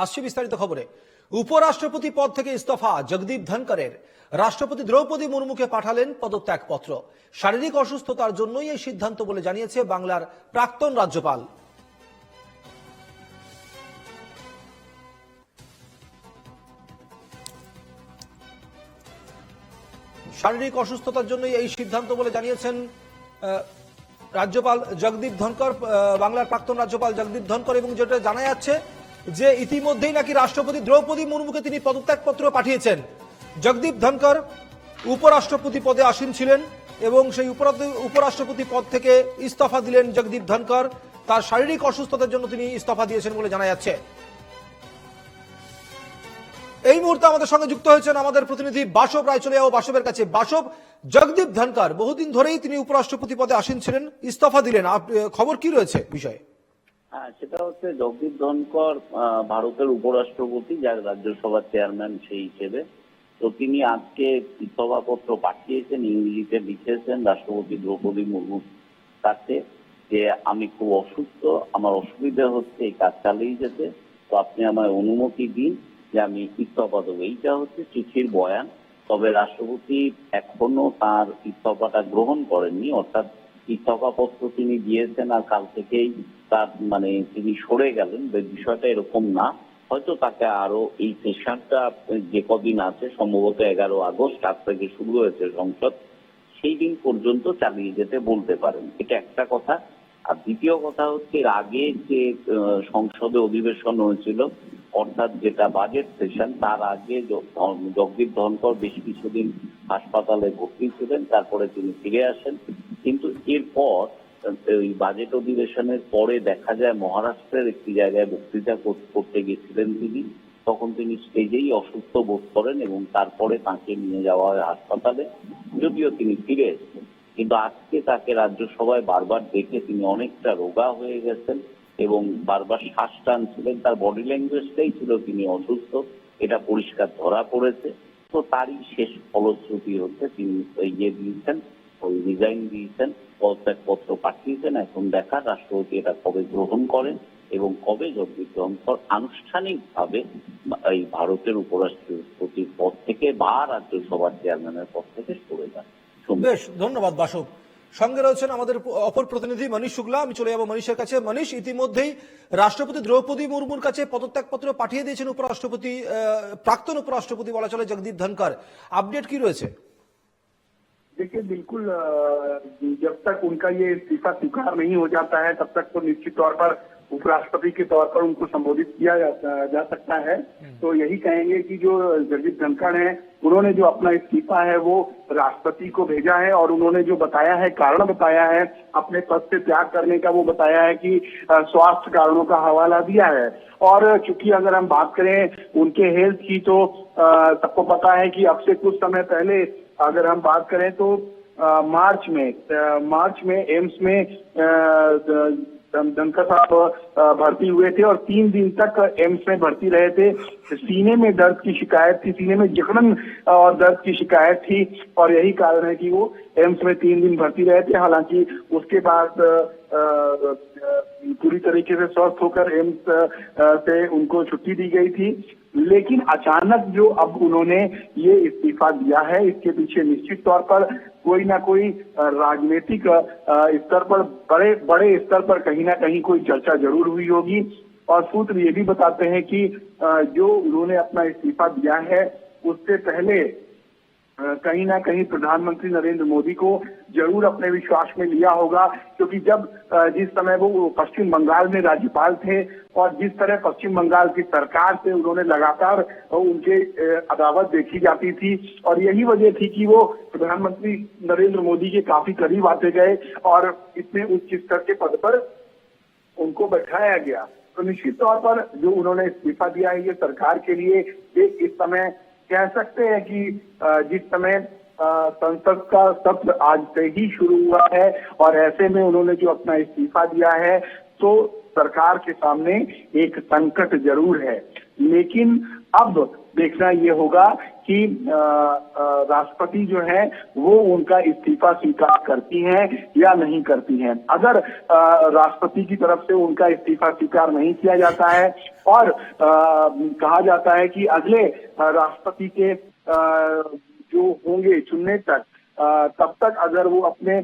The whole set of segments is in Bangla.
আসছে বিস্তারিত খবরে। উপরাষ্ট্রপতি পদ থেকে ইস্তফা জগদীপ ধনকরের। রাষ্ট্রপতি দ্রৌপদী মুর্মুকে পাঠালেন পদত্যাগপত্র। শারীরিক অসুস্থতার জন্যই এই সিদ্ধান্ত বলে জানিয়েছে বাংলার প্রাক্তন রাজ্যপাল। শারীরিক অসুস্থতার জন্যই এই সিদ্ধান্ত বলে জানিয়েছেন রাজ্যপাল জগদীপ ধনকর বাংলার প্রাক্তন রাজ্যপাল জগদীপ ধনকর এবং যেটা জানা যাচ্ছে যে ইতিমধ্যেই নাকি রাষ্ট্রপতি দ্রৌপদী মুর্মুকে তিনি পদত্যাগপত্র পাঠিয়েছেন। জগদীপ ধনকর উপরাষ্ট্রপতি পদে আসীন ছিলেন এবং সেই উপরাষ্ট্রপতি পদ থেকে ইস্তফা দিলেন জগদীপ ধনকর তার শারীরিক অসুস্থতার জন্য তিনি ইস্তফা দিয়েছেন বলে জানা যাচ্ছে। এই মুহূর্তে আমাদের সঙ্গে যুক্ত হয়েছেন আমাদের প্রতিনিধি বাসব রায় চলে যাব বাসবের কাছে। বাসব, জগদীপ ধনকর বহুদিন ধরেই তিনি উপরাষ্ট্রপতি পদে আসীন ছিলেন, ইস্তফা দিলেন। খবর কি রয়েছে বিষয়ে? হ্যাঁ সেটা হচ্ছে জগদীপ ধনকর ভারতের উপরাষ্ট্রপতি, যার রাজ্যসভার চেয়ারম্যান সেই হিসেবে। তো তিনি আজকে ইস্তফাপত্র পাঠিয়েছেন, ইংরেজিতে লিখেছেন, রাষ্ট্রপতি দ্রৌপদী মুর্মুর কাছে যে, আমি খুব অসুস্থ, আমার অসুবিধা হচ্ছে, এই কাজ চালিয়ে যেতে। তো আপনি আমায় অনুমতি দিন যে আমি ইস্তফা দেবো। এইটা হচ্ছে চিঠির বয়ান। তবে রাষ্ট্রপতি এখনও তার ইস্তফাটা গ্রহণ করেননি, অর্থাৎ ইস্তফাপত্র তিনি দিয়েছেন আর কাল থেকেই তার মানে তিনি সরে গেলেন বিষয়টা এরকম না। হয়তো তাকে আরও এই সেশনটা যে কদিন আছে, সম্ভবত এগারো আগস্ট আজ থেকে শুরু হয়েছে সংসদ, সেই দিন পর্যন্ত চালিয়ে যেতে বলতে পারেন। এটা একটা কথা। আর দ্বিতীয় কথা হচ্ছে আগে যে সংসদে অধিবেশন হয়েছিল, অর্থাৎ যেটা বাজেট সেশন তার আগে জগদীপ ধনকর বেশ কিছুদিন হাসপাতালে ভর্তি ছিলেন, তারপরে তিনি ফিরে আসেন। কিন্তু এরপর ওই বাজেট অধিবেশনের পরে দেখা যায় মহারাষ্ট্রের একটি জায়গায় বক্তৃতা কর- করতে গেছিলেন তিনি। তখন তিনি স্টেজেই অসুস্থ বোধ করেন এবং তারপরে তাকে নিয়ে যাওয়া হয় হাসপাতালে, যদিও তিনি ফিরে এসেছেন। কিন্তু আজকে তাকে রাজ্যসভায় বারবার দেখে তিনি অনেকটা রোগা হয়ে গেছেন এবং বারবার শ্বাস টানছিলেন। তার বডি ল্যাঙ্গুয়েজটাই ছিল তিনি অসুস্থ, এটা পরিষ্কার ধরা পড়েছে। তো তারই শেষ ফলশ্রুতি হচ্ছে তিনি ইয়ে দিয়েছেন ওই রিজাইন দিয়েছেন পদত্যাগপত্র পাঠিয়েছেন। এখন দেখা রাষ্ট্রপতি এটা কবে গ্রহণ করেন এবং কবে জগদীপ ধনকর আনুষ্ঠানিকভাবে এই ভারতের উপরাষ্ট্রপতির পদ থেকে বা রাজ্যসভার চেয়ারম্যানের পদ থেকে সরে যান। বেশ, ধন্যবাদ বাসক। সঙ্গে রয়েছেন আমাদের অপর প্রতিনিধি মনীষ শুক্লা। আমি চলে যাব মনীষের কাছে। মনীষ, ইতিমধ্যেই রাষ্ট্রপতি দ্রৌপদী মুর্মুর কাছে পদত্যাগপত্র পাঠিয়ে দিয়েছেন উপরাষ্ট্রপতি প্রাক্তন উপরাষ্ট্রপতি বলা চলে জগদীপ ধনকর আপডেট কি রয়েছে? देखिए बिल्कुल जब तक उनका ये इस्तीफा स्वीकार नहीं हो जाता है तब तक तो निश्चित तौर पर उपराष्ट्रपति के तौर पर उनको संबोधित किया जा, जा सकता है। तो यही कहेंगे कि जो जगदीप धनखड़ हैं उन्होंने जो अपना इस्तीफा है वो राष्ट्रपति को भेजा है और उन्होंने जो बताया है कारण बताया है अपने पद से त्याग करने का वो बताया है कि स्वास्थ्य कारणों का हवाला दिया है। और चूँकि अगर हम बात करें उनके हेल्थ की तो सबको पता है कि अब से कुछ समय पहले अगर हम बात करें तो आ, मार्च में आ, मार्च में एम्स में द- दम- धनखड़ साहब भर्ती हुए थे और तीन दिन तक एम्स में भर्ती रहे थे। सीने में दर्द की शिकायत थी सीने में जकड़न और दर्द की शिकायत थी और यही कारण है कि वो एम्स में तीन दिन भर्ती रहे थे। हालाँकि उसके बाद पूरी तरीके से स्वस्थ होकर एम्स से उनको छुट्टी दी गई थी। लेकिन अचानक जो अब उन्होंने ये इस्तीफा दिया है, इसके पीछे निश्चित तौर पर कोई ना कोई राजनीतिक स्तर पर, बड़े बड़े स्तर पर कहीं ना कहीं कोई चर्चा ज़रूर हुई होगी। और सूत्र ये भी बताते हैं कि जो उन्होंने अपना इस्तीफा दिया है, उससे पहले कहीं ना कहीं प्रधानमंत्री नरेंद्र मोदी को ज़रूर अपने विश्वास में लिया होगा, क्योंकि जब जिस समय वो पश्चिम बंगाल में राज्यपाल थे और जिस तरह पश्चिम बंगाल की सरकार से उन्होंने लगातार उनके अदावत देखी जाती थी और यही वजह थी कि वो प्रधानमंत्री नरेंद्र मोदी के काफ़ी करीब आते गए और इतने उच्च स्तर के पद पर उनको बैठाया गया। तो निश्चित तौर पर जो उन्होंने इस्तीफा दिया है ये सरकार के लिए एक इस समय कह सकते हैं कि जिस समय संसद का सत्र आज से ही शुरू हुआ है और ऐसे में उन्होंने जो अपना इस्तीफा दिया है तो सरकार के सामने एक संकट ज़रूर है। लेकिन अब देखना ये होगा कि राष्ट्रपति जो है वो उनका इस्तीफा स्वीकार करती हैं या नहीं करती हैं। अगर राष्ट्रपति की तरफ़ से उनका इस्तीफा स्वीकार नहीं किया जाता है और अ, कहा जाता है कि अगले राष्ट्रपति के अ, जो होंगे चुनने तक तब तक अगर वो अपने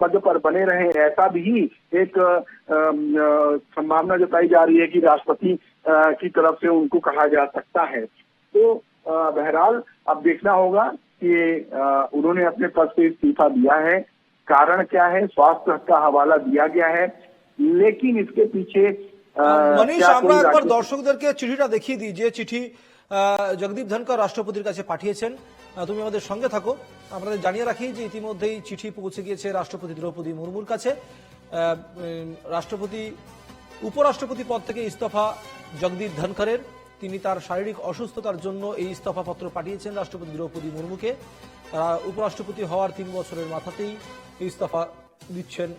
पद पर बने रहे ऐसा भी एक संभावना जताई जा रही है कि राष्ट्रपति की तरफ़ से उनको कहा जा सकता है। तो बहरहाल अब देखना होगा कि अ, उन्होंने अपने पद से इस्तीफा दिया है कारण क्या है स्वास्थ्य का हवाला दिया गया है लेकिन इसके पीछे अ, মনীষ क्या আমরা कोई একবার राजनीतिक- দর্শকদেরকে চিঠিটা দেখিয়ে দিই যে চিঠি আহ, জগদীপ ধনকর রাষ্ট্রপতির কাছে পাঠিয়েছেন আহ, তুমি আমাদের সঙ্গে থাকো আপনাদের জানিয়ে রাখি যে ইতিমধ্যেই চিঠি পৌঁছে গিয়েছে রাষ্ট্রপতি দ্রৌপদী মুর্মুর কাছে আহ, উম, রাষ্ট্রপতি উপরাষ্ট্রপতি পদ থেকে ইস্তফা জগদীপ ধনখরের তিনি তার শারীরিক অসুস্থতার জন্য এই ইস্তফা পত্র পাঠিয়েছেন রাষ্ট্রপতি দ্রৌপদী মুর্মুকে। তারা উপরাষ্ট্রপতি হওয়ার তিন বছরের মাথাতেই ইস্তফা দিচ্ছেন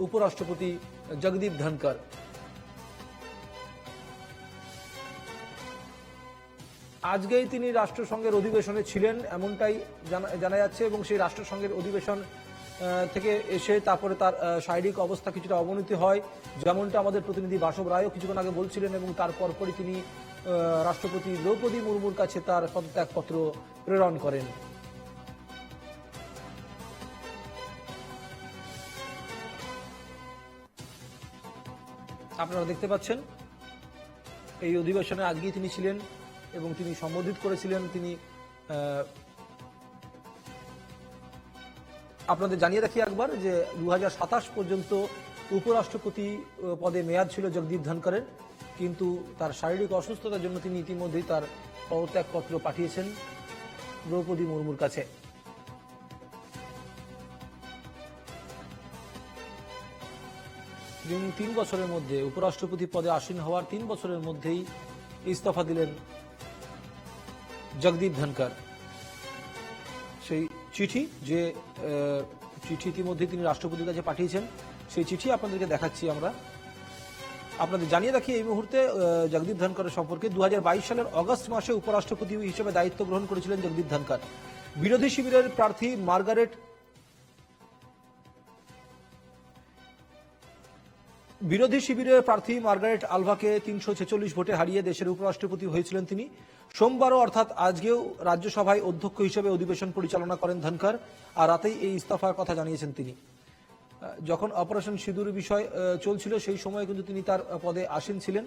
উপরাষ্ট্রপতি জগদীপ ধনকর আজকেই তিনি রাষ্ট্রসংঘের অধিবেশনে ছিলেন, এমনটাই জানা- যাচ্ছে এবং সেই রাষ্ট্রসংঘের অধিবেশন থেকে এসে তারপরে তার শারীরিক অবস্থা কিছুটা অবনতি হয়। যেমনটা আমাদের প্রতিনিধি বাসব রায়ও কিছুক্ষণ আগে বলছিলেন এবং তার পরপরই তিনি রাষ্ট্রপতি দ্রৌপদী মুর্মুর কাছে তার পদত্যাগপত্র প্রেরণ করেন। আপনারা দেখতে পাচ্ছেন, এই অধিবেশনে আজকেই তিনি ছিলেন এবং তিনি সম্বোধিত করেছিলেন। তিনি আপনাদের জানিয়ে রাখি একবার যে দু হাজার সাতাশ পর্যন্ত উপরাষ্ট্রপতি পদে মেয়াদ ছিল জগদীপ ধনকরের কিন্তু তার শারীরিক অসুস্থতার জন্য তিনি ইতিমধ্যেই তার পদত্যাগপত্র পাঠিয়েছেন দ্রৌপদী মুর্মুর কাছে। যিনি তিন বছরের মধ্যে উপরাষ্ট্রপতি পদে আসীন হওয়ার তিন বছরের মধ্যেই ইস্তফা দিলেন জগদীপ ধনকর সেই চিঠি যে চিঠি ইতিমধ্যে তিনি রাষ্ট্রপতির কাছে পাঠিয়েছেন সেই চিঠি আপনাদেরকে দেখাচ্ছি আমরা। আপনাদের জানিয়ে রাখি, এই মুহূর্তে জগদীপ ধনকরের সম্পর্কে দু হাজার বাইশ সালের অগস্ট মাসে উপরাষ্ট্রপতি হিসেবে দায়িত্ব গ্রহণ করেছিলেন জগদীপ ধনকর বিরোধী শিবিরের প্রার্থী মার্গারেট বিরোধী শিবিরের প্রার্থী মার্গারেট আলভাকে তিনশো ছেচল্লিশ ভোটে হারিয়ে দেশের উপরাষ্ট্রপতি হয়েছিলেন তিনি। সোমবারও অর্থাৎ আজকেও রাজ্যসভায় অধ্যক্ষ হিসেবে অধিবেশন পরিচালনা করেন ধনকর আর রাতেই এই ইস্তফার কথা জানিয়েছেন তিনি। যখন অপারেশন সিঁদুর বিষয় চলছিল, সেই সময় কিন্তু তিনি তার পদে আসীন ছিলেন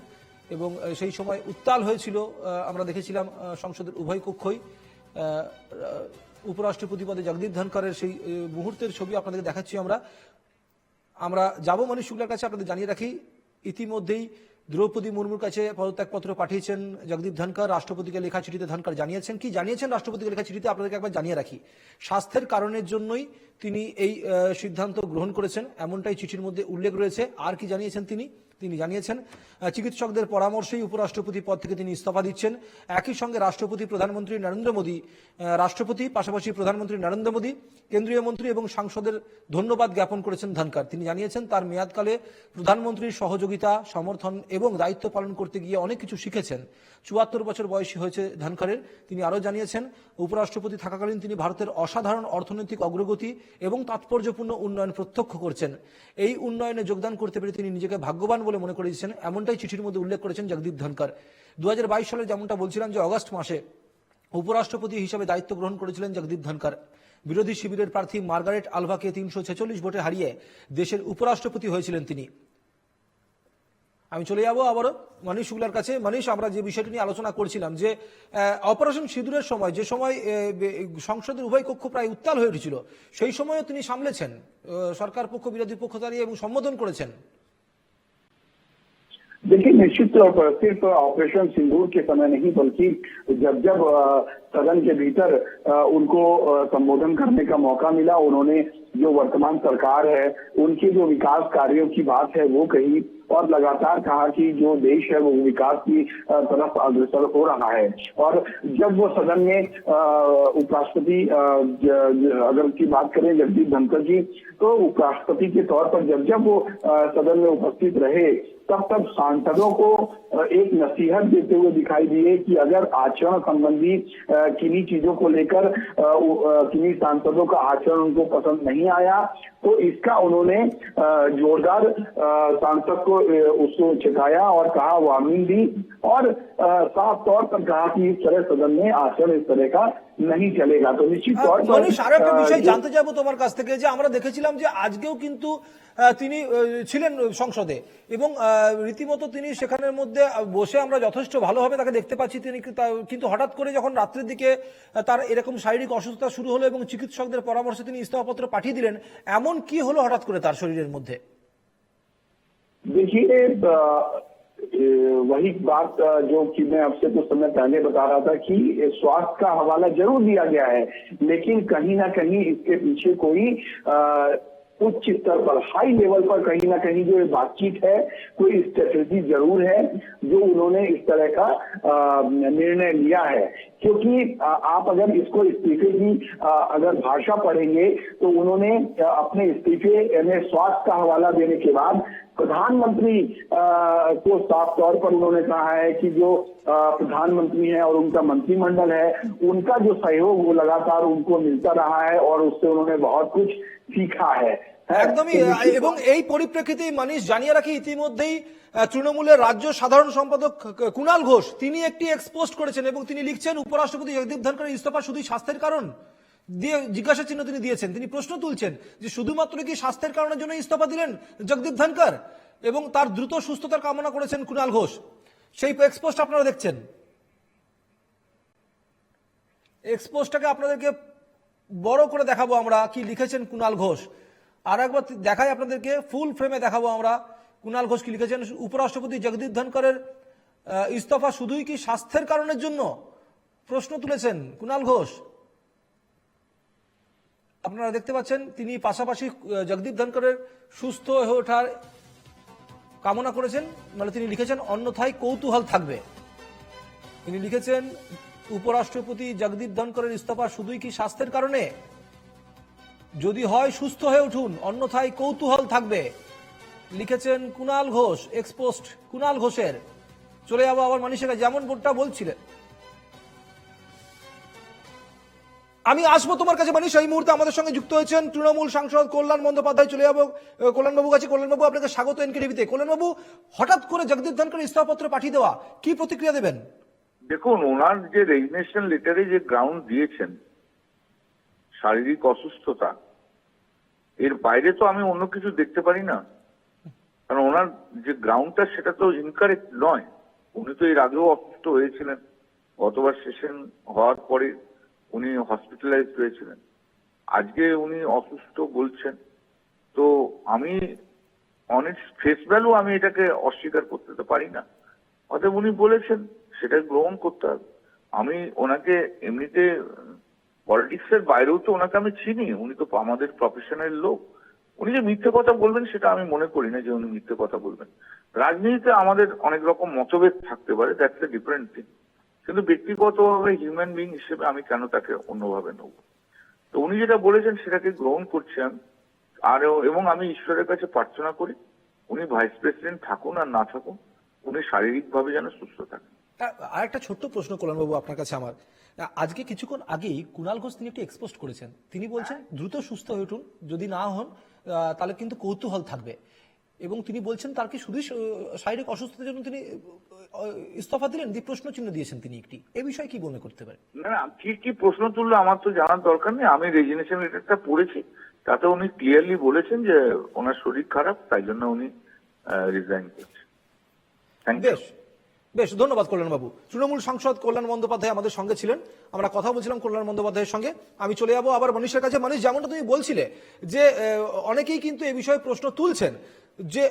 এবং সেই সময় উত্তাল হয়েছিল আমরা দেখেছিলাম সংসদের উভয় কক্ষই। উপরাষ্ট্রপতি পদে জগদীপ ধনকরের সেই মুহূর্তের ছবি আপনাদের দেখাচ্ছি আমরা। আমরা যাব মনীষ শুক্লার কাছে, আপনাদের জানিয়ে রাখি, ইতিমধ্যেই দ্রৌপদী মুর্মুর কাছে পদত্যাগপত্র পাঠিয়েছেন জগদীপ ধনকর রাষ্ট্রপতিকে লেখা চিঠিতে ধনকর জানিয়েছেন। কি জানিয়েছেন রাষ্ট্রপতিকে লেখা চিঠিতে? আপনাদেরকে একবার জানিয়ে রাখি। স্বাস্থ্যের কারণের জন্যই তিনি এই সিদ্ধান্ত গ্রহণ করেছেন। এমনটাই চিঠির মধ্যে উল্লেখ রয়েছে। আর কি জানিয়েছেন তিনি? তিনি জানিয়েছেন চিকিৎসকদের পরামর্শেই উপরাষ্ট্রপতি পদ থেকে তিনি ইস্তফা দিচ্ছেন। একই সঙ্গে রাষ্ট্রপতি, প্রধানমন্ত্রী নরেন্দ্র মোদী রাষ্ট্রপতি, পাশাপাশি প্রধানমন্ত্রী নরেন্দ্র মোদী, কেন্দ্রীয় মন্ত্রী এবং সাংসদের ধন্যবাদ জ্ঞাপন করেছেন ধনকর। তিনি জানিয়েছেন, তার মেয়াদকালে প্রধানমন্ত্রীর সহযোগিতা, সমর্থন এবং দায়িত্ব পালন করতে গিয়ে অনেক কিছু শিখেছেন। চুয়াত্তর বছর বয়সী হয়েছে ধনকরের। তিনি আরও জানিয়েছেন, উপরাষ্ট্রপতি থাকাকালীন তিনি ভারতের অসাধারণ অর্থনৈতিক অগ্রগতি এবং তাৎপর্যপূর্ণ উন্নয়ন প্রত্যক্ষ করছেন। এই উন্নয়নে যোগদান করতে পেরে তিনি নিজেকে ভাগ্যবান বলে মনে করেছেন এমনটাই চিঠির মধ্যে উল্লেখ করেছেন জগদীপ ধনকর দু সালে যেমনটা বলছিলাম যে, অগস্ট মাসে উপরাষ্ট্রপতি হিসেবে দায়িত্ব গ্রহণ করেছিলেন জগদীপ ধনকর বিরোধী শিবিরের প্রার্থী মার্গারেট আলভাকে তিনশো ছেচল্লিশ ভোটে হারিয়ে দেশের উপরাষ্ট্রপতি হয়েছিলেন তিনি। আমি চলে যাব আবারও মানিশ শুক্লার কাছে। মানিশ আমরা যে বিষয়টি নিয়ে আলোচনা করছিলাম যে অপারেশন সিঁদুরের সময় যে সময় সংসদের উভয় কক্ষ প্রায় উত্তাল হয়ে উঠেছিল, সেই সময়ও তিনি সামলেছেন। সরকার পক্ষ, বিরোধী পক্ষ দাঁড়িয়ে এবং সম্বোধন করেছেন। देखिए, निश्चित तौर पर सिर्फ़ ऑपरेशन सिंदूर के समय नहीं, बल्कि जब जब सदन के भीतर उनको संबोधन करने का मौका मिला, उन्होंने जो वर्तमान सरकार है, उनके जो विकास कार्यों की बात है, वो कही और लगातार कहा कि जो देश है, वो विकास की तरफ़ अग्रसर हो रहा है। और जब वो सदन में उपराष्ट्रपति अगर की बात करें, जगदीप धनखड़ जी तो उपराष्ट्रपति के तौर पर जब जब वो सदन में उपस्थित रहे तब तक सांसदों को एक नसीहत देते हुए दिखाई दिए कि अगर आचरण संबंधी किन्हीं चीज़ों को लेकर किन्हीं सांसदों का आचरण उनको पसंद नहीं आया तो इसका उन्होंने जोरदार सांसद को उसको चिताया और कहा वार्निंग दी और साफ़ तौर पर कहा कि इस तरह सदन में आचरण इस तरह का नहीं चलेगा तो निश्चित तौर पर মনীষ আরো একটা अ, বিষয় ये- জানতে চাইবো তোমার কাছ থেকে যে আমরা দেখেছিলাম যে আজকেও কিন্তু আহ, তিনি আহ, ছিলেন সংসদে এবং আহ, রীতিমতো তিনি সেখানের মধ্যে আহ, বসে আমরা যথেষ্ট ভালোভাবে তাকে দেখতে পাচ্ছি তিনি কি- তা- কিন্তু হঠাৎ করে যখন রাত্রের দিকে আহ, তার এরকম শারীরিক অসুস্থতা শুরু হলো এবং চিকিৎসকদের পরামর্শে তিনি ইস্তফাপত্র পাঠিয়ে দিলেন এমন কি হলো হঠাৎ করে তার শরীরের মধ্যে देखिए अ, अ, वही बात जो कि मैं आपसे कुछ समय पहले बता रहा था कि स्वास्थ्य का हवाला ज़रूर दिया गया है, लेकिन कहीं ना कहीं इसके पीछे कोई उच्च स्तर पर, हाई लेवल पर कहीं ना कहीं जो बातचीत है, कोई स्ट्रेटेजी ज़रूर है, जो उन्होंने इस तरह का निर्णय लिया है। क्योंकि आप अगर इसको इस्तीफे की अगर भाषा पढ़ेंगे तो उन्होंने अपने इस्तीफे में स्वास्थ्य का हवाला देने के बाद प्रधानमंत्री अ, को साफ तौर पर उन्होंने कहा है कि जो अ, प्रधानमंत्री हैं और उनका मंत्रिमंडल है उनका जो सहयोग वो लगातार उनको मिलता रहा है और उससे उन्होंने बहुत कुछ सीखा है है? একদমই तो निश्चित এবং এই পরিপ্রেক্ষিতেই মানিশ জানিয়ে রাখি ইতিমধ্যেই আহ, তৃণমূলের রাজ্য সাধারণ সম্পাদক ক- কুণাল ঘোষ তিনি একটি এক্সপোস্ট করেছেন এবং তিনি লিখছেন উপরাষ্ট্রপতি জগদীপ ধনকরের ইস্তফা শুধুই স্বাস্থ্যের কারণ দিয়ে জিজ্ঞাসা চিহ্ন তিনি দিয়েছেন। তিনি প্রশ্ন তুলছেন যে শুধুমাত্র কি স্বাস্থ্যের কারণের জন্য ইস্তফা দিলেন জগদীপ ধনকর এবং তার দ্রুত সুস্থতার কামনা করেছেন কুণাল ঘোষ। সেই এক্সপোস্ট আপনারা দেখছেন। এক্সপোজটাকে আপনাদেরকে বড় করে দেখাবো আমরা কি লিখেছেন কুণাল ঘোষ। আর একবার দেখাই আপনাদেরকে ফুল ফ্রেমে দেখাবো আমরা কুণাল ঘোষ কি লিখেছেন। উপরাষ্ট্রপতি জগদীপ ধনকরের ইস্তফা শুধুই কি স্বাস্থ্যের কারণের জন্য? প্রশ্ন তুলেছেন কুণাল ঘোষ। আপনারা দেখতে পাচ্ছেন, তিনি পাশাপাশি জগদীপ ধনকরের সুস্থ হয়ে ওঠার কামনা করেছেন। মানে তিনি লিখেছেন, অন্যথায় কৌতূহল থাকবে। তিনি লিখেছেন, উপরাষ্ট্রপতি জগদীপ ধনকরের ইস্তফা শুধুই কি স্বাস্থ্যের কারণে? যদি হয় সুস্থ হয়ে উঠুন, অন্যথায় কৌতূহল থাকবে। লিখেছেন কুণাল ঘোষ এক্সপোস্ট কুণাল ঘোষের। চলে যাব আবার মানুষেরা যেমন বোর্ডটা বলছিলেন। আমি আসব তোমার কাছে মানিস সেই মুহূর্তে আমাদের সঙ্গে যুক্ত হয়েছেন তৃণমূল সাংসদ কল্যাণ বন্দ্যোপাধ্যায়। চলে যাব। কল্যাণবাবু কাছে। কল্যাণবাবু আপনাকে স্বাগত এনকে টিভিতে কল্যাণবাবু হঠাৎ করে জগদীপ ধনকরের ইস্তফাপত্র পাঠিয়ে দেওয়া, কি প্রতিক্রিয়া দেবেন? দেখুন, ওনার যে রেজিগনেশন লেটারে যে গ্রাউন্ড দিয়েছেন, শারীরিক অসুস্থতা, এর বাইরে তো আমি অন্য কিছু দেখতে পারি না। কারণ ওনার যে গ্রাউন্ডটা সেটা তো ইনকারেক্ট নয়। উনি তো এর আগেও অসুস্থ হয়েছিলেন। গতবার সেশন হওয়ার পরে উনি হসপিটালাইজ হয়েছিলেন আজকে উনি অসুস্থ বলছেন। তো আমি অনেক ফেস ভ্যালু আমি এটাকে অস্বীকার করতে তো পারি না। অতএব উনি বলেছেন সেটা গ্রহণ করতে হবে। আমি ওনাকে এমনিতে পলিটিক্স এর বাইরেও তো ওনাকে আমি চিনি। উনি তো আমাদের প্রফেশনাল লোক। উনি যে মিথ্যে কথা বলবেন সেটা আমি মনে করি না যে উনি মিথ্যে কথা বলবেন। রাজনীতিতে আমাদের অনেক রকম মতভেদ থাকতে পারে দ্যাটস এ ডিফারেন্ট থিং কিন্তু ব্যক্তিগতভাবে হিউম্যান বিং হিসেবে আমি কেন তাকে অন্যভাবে নেব? তো উনি যেটা বলেছেন সেটাকে গ্রহণ করছি আমি আর এবং আমি ঈশ্বরের কাছে প্রার্থনা করি, উনি ভাইস প্রেসিডেন্ট থাকুন আর না থাকুন, উনি শারীরিকভাবে যেন সুস্থ থাকেন। আর একটা ছোট্ট প্রশ্ন কল্যাণবাবু, আপনার কাছে আমার। আজকে কিছুক্ষণ আগেই কুণাল ঘোষ তিনি একটি এক্সপোস্ট করেছেন। তিনি বলছেন, দ্রুত সুস্থ হয়ে উঠুন, যদি না হন তাহলে কিন্তু কৌতূহল থাকবে। এবং তিনি বলছেন, তার কি শুধু শারীরিক অসুস্থতার জন্য তিনি ইস্তফা দিলেন? দিয়ে প্রশ্ন চিহ্ন দিয়েছেন তিনি একটি। এ বিষয়ে কি মনে করতে পারেন? না না কি কি প্রশ্ন তুললো আমার তো জানার দরকার নেই। আমি রেজিগনেশন লেটারটা পড়েছি। তাতে উনি ক্লিয়ারলি বলেছেন যে ওনার শরীর খারাপ তাই জন্য উনি রিজাইন করছেন বেশ বেশ ধন্যবাদ কল্যাণবাবু। তৃণমূল সাংসদ কল্যাণ বন্দ্যোপাধ্যায় আমাদের সঙ্গে ছিলেন। আমরা কথা বলছিলাম কল্যাণ বন্দ্যোপাধ্যায়ের সঙ্গে। আমি চলে যাব আবার মানুষের কাছে। মানুষ যেমনটা তুমি বলছিলে যে অনেকেই কিন্তু এ বিষয়ে প্রশ্ন তুলছেন যে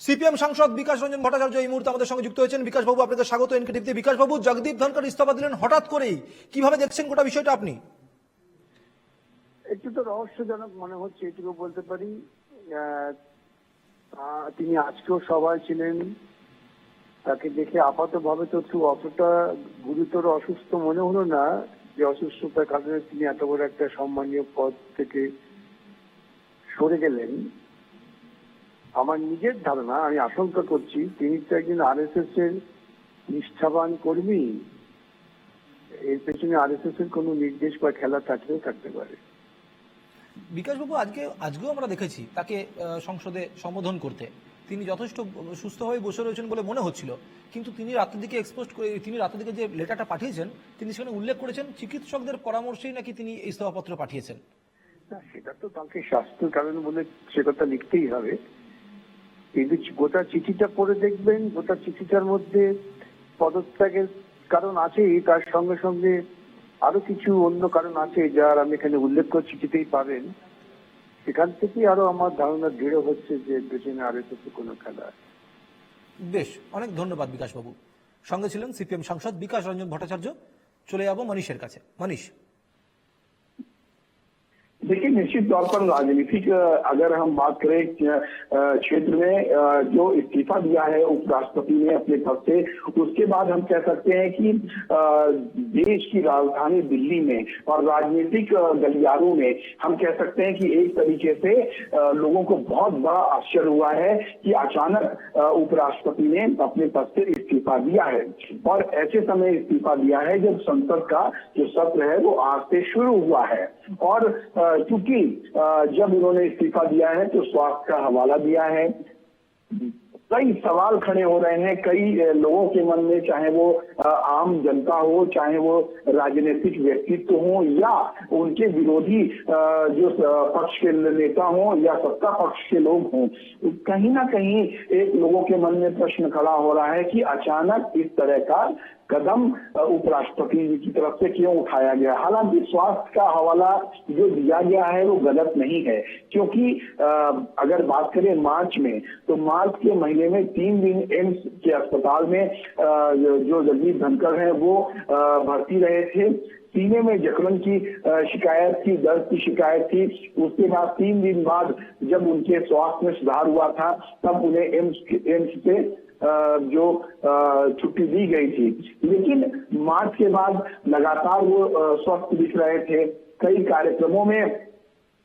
সিপিএম সাংসদ বিকাশ রঞ্জন ভট্টাচার্য এই মুহূর্তে আমাদের সঙ্গে যুক্ত হয়েছেন। বিকাশ বাবু আপনাকে স্বাগত এনকেটিভিতে। বিকাশ বাবু, জগদীপ ধনকর ইস্তফা দিলেন। হঠাৎ করেই কীভাবে দেখছেন গোটা বিষয়টা আপনি? একটু তো রহস্যজনক মনে হচ্ছে, এটুকু বলতে পারি। তিনি আজকেও সভায় ছিলেন। তাকে দেখে আপাতভাবে তো একটু অতটা গুরুতর অসুস্থ মনে হলো না যে অসুস্থতার কারণে তিনি এত বড় একটা সম্মানীয় পদ থেকে সরে গেলেন। আমার নিজের ধারণা আমি আশঙ্কা করছি তিনি তো একজন আরএসএস এর নিষ্ঠাবান কর্মী। এর পেছনে আরএসএস এর কোনো নির্দেশ বা খেলা থাকলেও থাকতে পারে। বিকাশবাবু আজকে আজকেও আমরা দেখেছি তাকে সংসদে সম্বোধন করতে। তিনি যথেষ্ট সুস্থভাবে বসে রয়েছেন বলে মনে হচ্ছিল। কিন্তু তিনি রাতের দিকে এক্সপোজ করে তিনি রাতের দিকে যে লেটারটা পাঠিয়েছেন তিনি সেখানে উল্লেখ করেছেন চিকিৎসকদের পরামর্শেই নাকি তিনি ইস্তফাপত্র পাঠিয়েছেন। সেটা তো তাকে স্বাস্থ্য কারণ বলে সে কথা লিখতেই হবে। কিন্তু গোটা চিঠিটা পড়ে দেখবেন, গোটা চিঠিটার মধ্যে পদত্যাগের কারণ আছেই তার সঙ্গে সঙ্গে আরও কিছু অন্য কারণ আছে যার আমি এখানে উল্লেখ করে চিঠিতেই পাবেন। সেখান থেকেই আরও আমার ধারণা দৃঢ় হচ্ছে যে পেছনে আর এস কোনো খেলা বেশ, অনেক ধন্যবাদ বিকাশবাবু। সঙ্গে ছিলেন সিপিএম সাংসদ বিকাশ রঞ্জন ভট্টাচার্য। চলে যাব মনীষের কাছে। মনীষ। देखिए, निश्चित तौर पर राजनीतिक अगर हम बात करें क्षेत्र में जो इस्तीफा दिया है उपराष्ट्रपति ने अपने पद से, उसके बाद हम कह सकते हैं कि देश की राजधानी दिल्ली में और राजनीतिक गलियारों में हम कह सकते हैं कि एक तरीके से लोगों को बहुत बड़ा आश्चर्य हुआ है कि अचानक उपराष्ट्रपति ने अपने पद से इस्तीफा दिया है। और ऐसे समय इस्तीफा दिया है जब संसद का जो सत्र है वो आज से शुरू हुआ है। और अ, जब उन्होंने इस्तीफा दिया है तो स्वास्थ्य का हवाला दिया है। कई सवाल खड़े हो रहे हैं कई लोगों के मन में चाहे वो आम जनता हो चाहे वो राजनीतिक व्यक्तित्व हो या उनके विरोधी जो पक्ष के नेता हो या सत्ता पक्ष के लोग हों कहीं ना कहीं एक लोगों के मन में प्रश्न खड़ा हो रहा है कि अचानक इस तरह का कदम उपराष्ट्रपति जी की तरफ़ से क्यों उठाया गया? हालाँकि स्वास्थ्य का हवाला जो दिया गया है, वो गलत नहीं है। क्योंकि अगर बात करें मार्च में तो मार्च के महीने में तीन दिन एम्स के अस्पताल में जो जगदीप धनखड़ हैं, वो भर्ती रहे थे। सीने में जखलन की शिकायत थी, दर्द की शिकायत थी। उसके बाद तीन दिन बाद जब उनके स्वास्थ्य में सुधार हुआ था, तब उन्हें एम्स एम्स से जो छुट्टी दी गई थी। लेकिन मार्च के बाद लगातार वो स्वस्थ दिख रहे थे। कई कार्यक्रमों में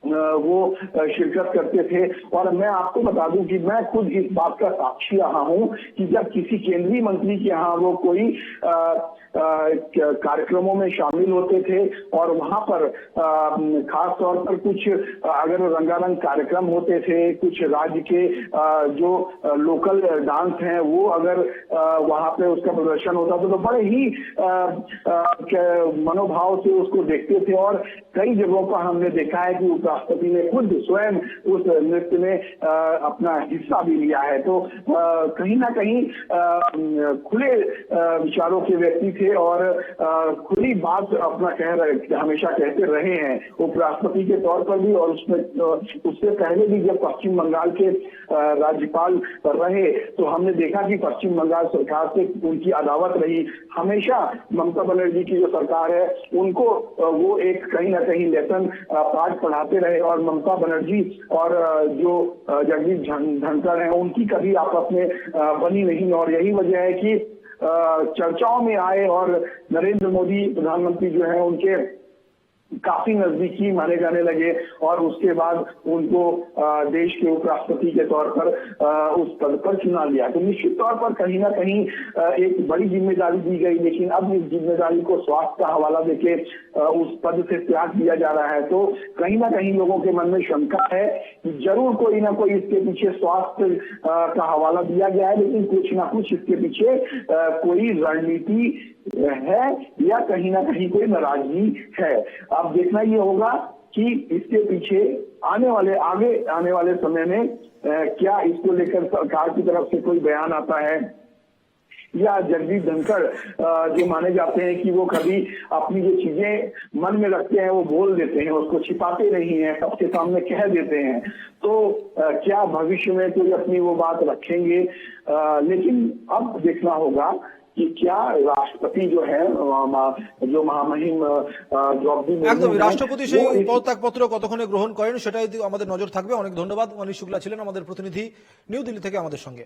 वो शिरकत करते थे। और मैं आपको बता दूँ कि मैं खुद इस बात का साक्षी रहा हूँ कि जब किसी केंद्रीय मंत्री के यहाँ वो कोई कार्यक्रमों में शामिल होते थे और वहाँ पर खास तौर पर कुछ अगर रंगारंग कार्यक्रम होते थे, कुछ राज्य के जो लोकल डांस हैं, वो अगर वहाँ पे उसका प्रदर्शन होता था तो बड़े ही मनोभाव से उसको देखते थे। और कई जगहों पर हमने देखा है कि उपराष्ट्रपति ने खुद स्वयं उस नृत्य में अपना हिस्सा भी लिया है। तो कहीं ना कहीं खुले विचारों के व्यक्ति थे और खुली बात अपना कह रहे, हमेशा कहते रहे हैं। उपराष्ट्रपति के तौर पर भी और उसमें उससे पहले भी जब पश्चिम बंगाल के राज्यपाल रहे तो हमने देखा कि पश्चिम बंगाल सरकार से उनकी अदावत रही। हमेशा ममता बनर्जी की जो सरकार है, उनको वो एक कहीं ना कहीं लेसन पाठ पढ़ाते रहे और ममता बनर्जी और जो जगदीप धनखड़ हैं, उनकी कभी आपस में बनी नहीं। और यही वजह है कि चर्चाओं में आए और नरेंद्र मोदी प्रधानमंत्री जो है, उनके काफ़ी नजदीकी माने जाने लगे और उसके बाद उनको देश के उपराष्ट्रपति के तौर पर उस पद पर चुना लिया। तो निश्चित तौर पर कहीं ना कहीं एक बड़ी ज़िम्मेदारी दी गई, लेकिन अब इस ज़िम्मेदारी को स्वास्थ्य का हवाला देके उस पद से त्याग दिया जा रहा है। तो कहीं ना कहीं लोगों के मन में शंका है कि ज़रूर कोई ना कोई इसके पीछे स्वास्थ्य का हवाला दिया गया है, लेकिन कुछ ना कुछ इसके पीछे कोई रणनीति है या कहीं ना कहीं कोई नाराज़गी है? अब देखना ये होगा कि इसके पीछे आने वाले, आगे आने वाले समय में क्या इसको लेकर सरकार की तरफ़ से कोई बयान आता है? या जगदीप धनखड़ जो माने जाते हैं कि वो कभी अपनी जो चीज़ें मन में रखते हैं, वो बोल देते हैं, उसको छिपाते नहीं हैं, सबके सामने कह देते हैं तो क्या भविष्य में कोई अपनी वो बात रखेंगे? लेकिन अब देखना होगा कि क्या राष्ट्रपति जो है अ, मा- जो महामहिम अ, द्रौपदी मुर्मू একদমই हैं, রাষ্ট্রপতি সেই वो इस- পদত্যাগপত্র কতক্ষণে গ্রহণ করেন সেটাই আমাদের নজর থাকবে অনেক ধন্যবাদ মনীষ শুক্লা ছিলেন আমাদের প্রতিনিধি নিউ দিল্লি থেকে আমাদের সঙ্গে